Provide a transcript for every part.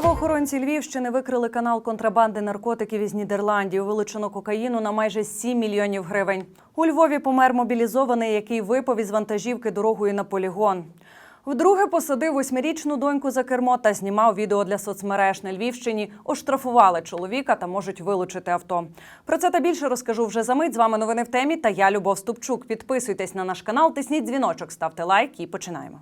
Правоохоронці Львівщини викрили канал контрабанди наркотиків із Нідерландів. Вилучено кокаїну на майже 7 мільйонів гривень. У Львові помер мобілізований, який випав із вантажівки дорогою на полігон. Вдруге посадив восьмирічну доньку за кермо та знімав відео для соцмереж на Львівщині. Оштрафували чоловіка та можуть вилучити авто. Про це та більше розкажу вже за мить. З вами новини в темі. Та я Любов Ступчук. Підписуйтесь на наш канал, тисніть дзвіночок, ставте лайк і починаємо.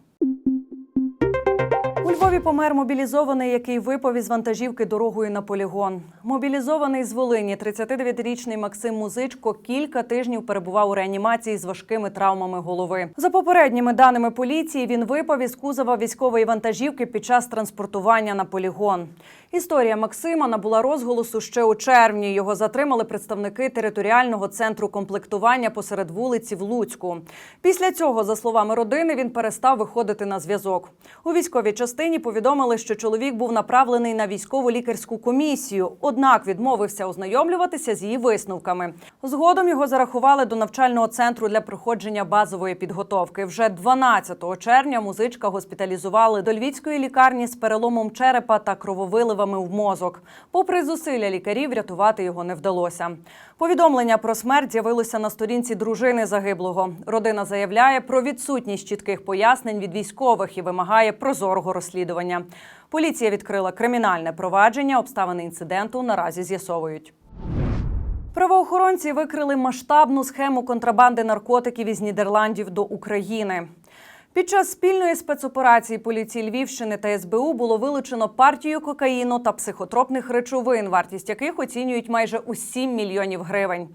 У Львові помер мобілізований, який випав із вантажівки дорогою на полігон. Мобілізований з Волині, 39-річний Максим Музичко, кілька тижнів перебував у реанімації з важкими травмами голови. За попередніми даними поліції, він випав із кузова військової вантажівки під час транспортування на полігон. Історія Максима набула розголосу ще у червні. Його затримали представники територіального центру комплектування посеред вулиці в Луцьку. Після цього, за словами родини, він перестав виходити на зв'язок. У військовій частині повідомили, що чоловік був направлений на військову лікарську комісію, однак відмовився ознайомлюватися з її висновками. Згодом його зарахували до навчального центру для проходження базової підготовки. Вже 12 червня музичка госпіталізували до львівської лікарні з переломом черепа та крововиливами в мозок. Попри зусилля лікарів, врятувати його не вдалося. Повідомлення про смерть з'явилося на сторінці дружини загиблого. Родина заявляє про відсутність чітких пояснень від військових і вимагає прозорого розслідування. Поліція відкрила кримінальне провадження. Обставини інциденту наразі з'ясовують. Правоохоронці викрили масштабну схему контрабанди наркотиків із Нідерландів до України. Під час спільної спецоперації поліції Львівщини та СБУ було вилучено партію кокаїну та психотропних речовин, вартість яких оцінюють майже у 7 мільйонів гривень.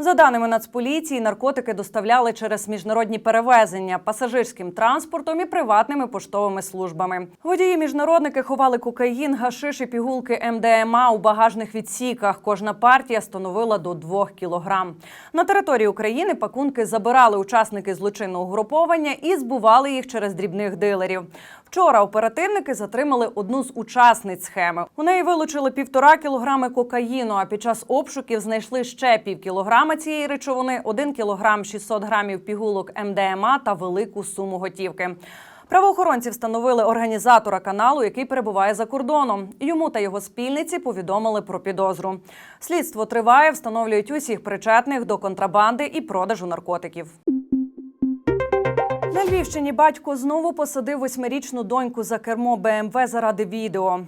За даними Нацполіції, наркотики доставляли через міжнародні перевезення пасажирським транспортом і приватними поштовими службами. Водії міжнародники ховали кокаїн, гашиш і пігулки МДМА у багажних відсіках. Кожна партія становила до 2 кілограм. На території України пакунки забирали учасники злочинного угруповання і збували їх через дрібних дилерів. Вчора оперативники затримали одну з учасниць схеми. У неї вилучили півтора кілограми кокаїну. А під час обшуків знайшли ще пів кілограма цієї речовини, один кілограм 600 грамів пігулок МДМА та велику суму готівки. Правоохоронці встановили організатора каналу, який перебуває за кордоном. Йому та його спільниці повідомили про підозру. Слідство триває, встановлюють усіх причетних до контрабанди і продажу наркотиків. На Львівщині батько знову посадив восьмирічну доньку за кермо БМВ заради відео.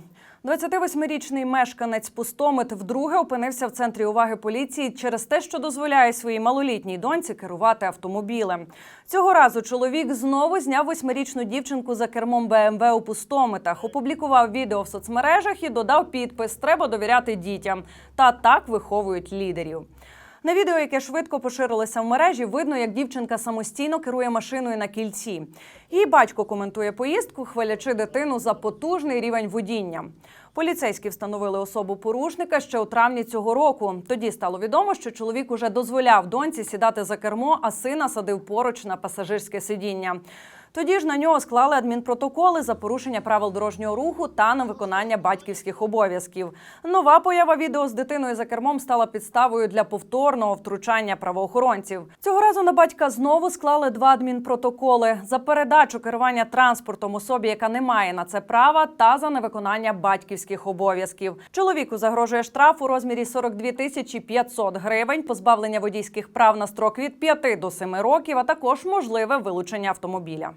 28-річний мешканець Пустомит вдруге опинився в центрі уваги поліції через те, що дозволяє своїй малолітній доньці керувати автомобілем. Цього разу чоловік знову зняв восьмирічну дівчинку за кермом БМВ у Пустомитах, опублікував відео в соцмережах і додав підпис Треба довіряти дітям. Та так виховують лідерів. На відео, яке швидко поширилося в мережі, видно, як дівчинка самостійно керує машиною на кільці. Її батько коментує поїздку, хвалячи дитину за потужний рівень водіння. Поліцейські встановили особу порушника ще у травні цього року. Тоді стало відомо, що чоловік уже дозволяв доньці сідати за кермо, а сина садив поруч на пасажирське сидіння. Тоді ж на нього склали адмінпротоколи за порушення правил дорожнього руху та на виконання батьківських обов'язків. Нова поява відео з дитиною за кермом стала підставою для повторного втручання правоохоронців. Цього разу на батька знову склали два адмінпротоколи за передачу керування транспортом особі, яка не має на це права, та за невиконання батьківських обов'язків. Чоловіку загрожує штраф у розмірі 42 тисячі 500 гривень, позбавлення водійських прав на строк від 5 до 7 років, а також можливе вилучення автомобіля.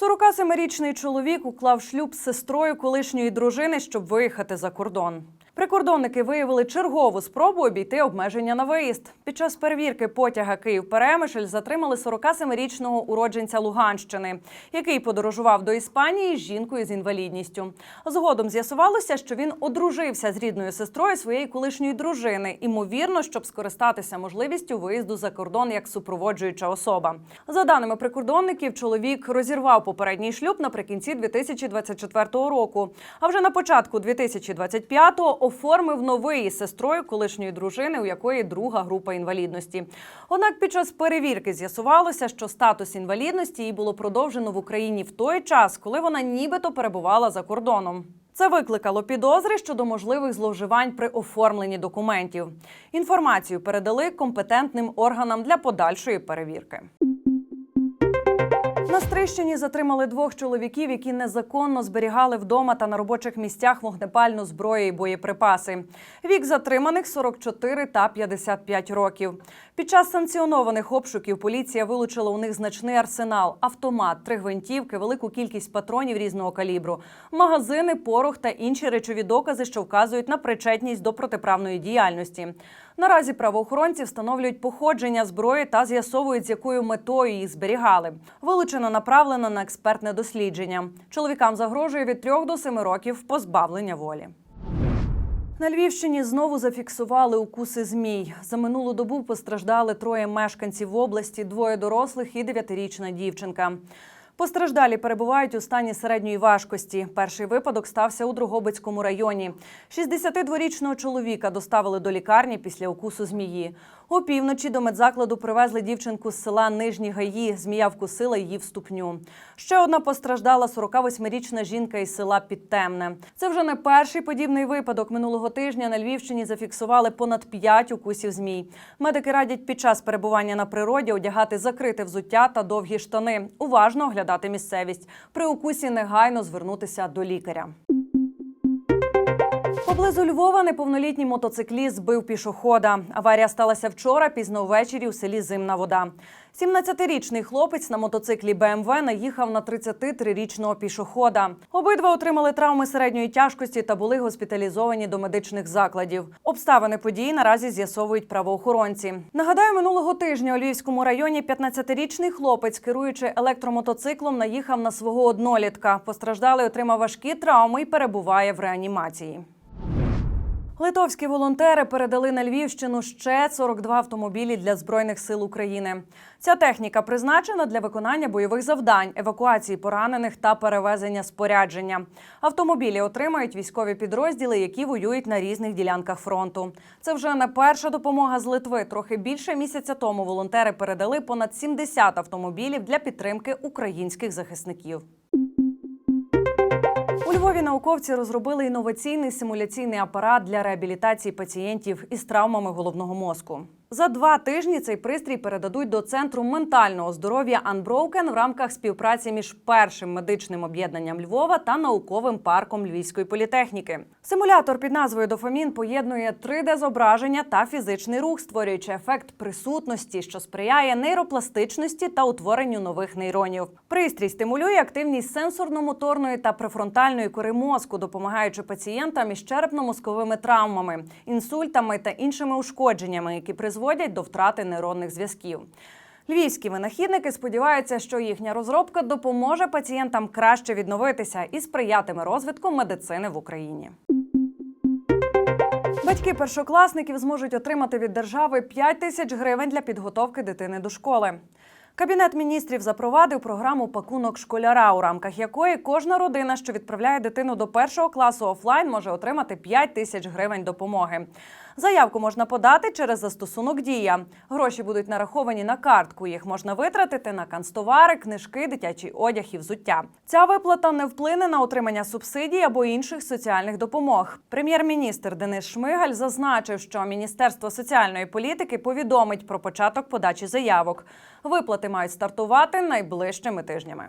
47-річний чоловік уклав шлюб з сестрою колишньої дружини, щоб виїхати за кордон. Прикордонники виявили чергову спробу обійти обмеження на виїзд. Під час перевірки потяга Київ-Перемишль затримали 47-річного уродженця Луганщини, який подорожував до Іспанії з жінкою з інвалідністю. Згодом з'ясувалося, що він одружився з рідною сестрою своєї колишньої дружини, імовірно, щоб скористатися можливістю виїзду за кордон як супроводжуюча особа. За даними прикордонників, чоловік розірвав попередній шлюб наприкінці 2024 року. А вже на початку 2025-го оформив новий сестрою колишньої дружини, у якої друга група інвалідності. Однак під час перевірки з'ясувалося, що статус інвалідності їй було продовжено в Україні в той час, коли вона нібито перебувала за кордоном. Це викликало підозри щодо можливих зловживань при оформленні документів. Інформацію передали компетентним органам для подальшої перевірки. На Стрищині затримали двох чоловіків, які незаконно зберігали вдома та на робочих місцях вогнепальну зброю і боєприпаси. Вік затриманих 44 та 55 років. Під час санкціонованих обшуків поліція вилучила у них значний арсенал, автомат, три гвинтівки, велику кількість патронів різного калібру, магазини, порох та інші речові докази, що вказують на причетність до протиправної діяльності. Наразі правоохоронці встановлюють походження зброї та з'ясовують, з якою метою їх зберігали. Вилучено направлено на експертне дослідження. Чоловікам загрожує від 3 до 7 років позбавлення волі. На Львівщині знову зафіксували укуси змій. За минулу добу постраждали троє мешканців області, двоє дорослих і дев'ятирічна дівчинка. Постраждалі перебувають у стані середньої важкості. Перший випадок стався у Дрогобицькому районі. 62-річного чоловіка доставили до лікарні після укусу змії. Опівночі до медзакладу привезли дівчинку з села Нижні Гаї. Змія вкусила її в ступню. Ще одна постраждала 48-річна жінка із села Підтемне. Це вже не перший подібний випадок. Минулого тижня на Львівщині зафіксували понад 5 укусів змій. Медики радять під час перебування на природі одягати закрите взуття та довгі штани. Уважно оглядати місцевість. При укусі негайно звернутися до лікаря. Поблизу Львова неповнолітній мотоцикліст збив пішохода. Аварія сталася вчора пізно ввечері у селі Зимна вода. 17-річний хлопець на мотоциклі БМВ наїхав на 33-річного пішохода. Обидва отримали травми середньої тяжкості та були госпіталізовані до медичних закладів. Обставини події наразі з'ясовують правоохоронці. Нагадаю, минулого тижня у Львівському районі 15-річний хлопець, керуючи електромотоциклом, наїхав на свого однолітка. Постраждалий отримав важкі травми і перебуває в реанімації. Литовські волонтери передали на Львівщину ще 42 автомобілі для збройних сил України. Ця техніка призначена для виконання бойових завдань, евакуації поранених та перевезення спорядження. Автомобілі отримають військові підрозділи, які воюють на різних ділянках фронту. Це вже не перша допомога з Литви. Трохи більше місяця тому волонтери передали понад 70 автомобілів для підтримки українських захисників. Львові науковці розробили інноваційний симуляційний апарат для реабілітації пацієнтів із травмами головного мозку. За два тижні цей пристрій передадуть до центру ментального здоров'я Unbroken в рамках співпраці між першим медичним об'єднанням Львова та науковим парком Львівської політехніки. Симулятор під назвою Дофамін поєднує 3D-зображення та фізичний рух, створюючи ефект присутності, що сприяє нейропластичності та утворенню нових нейронів. Пристрій стимулює активність сенсорно-моторної та префронтальної кори мозку, допомагаючи пацієнтам із черепно-мозковими травмами, інсультами та іншими ушкодженнями, які призводять до втрати нейронних зв'язків. Львівські винахідники сподіваються, що їхня розробка допоможе пацієнтам краще відновитися і сприятиме розвитку медицини в Україні. Батьки першокласників зможуть отримати від держави 5 тисяч гривень для підготовки дитини до школи. Кабінет міністрів запровадив програму Пакунок школяра, у рамках якої кожна родина, що відправляє дитину до першого класу офлайн, може отримати 5 тисяч гривень допомоги. Заявку можна подати через застосунок Дія. Гроші будуть нараховані на картку. Їх можна витратити на канцтовари, книжки, дитячий одяг і взуття. Ця виплата не вплине на отримання субсидій або інших соціальних допомог. Прем'єр-міністр Денис Шмигаль зазначив, що Міністерство соціальної політики повідомить про початок подачі заявок. Виплати мають стартувати найближчими тижнями.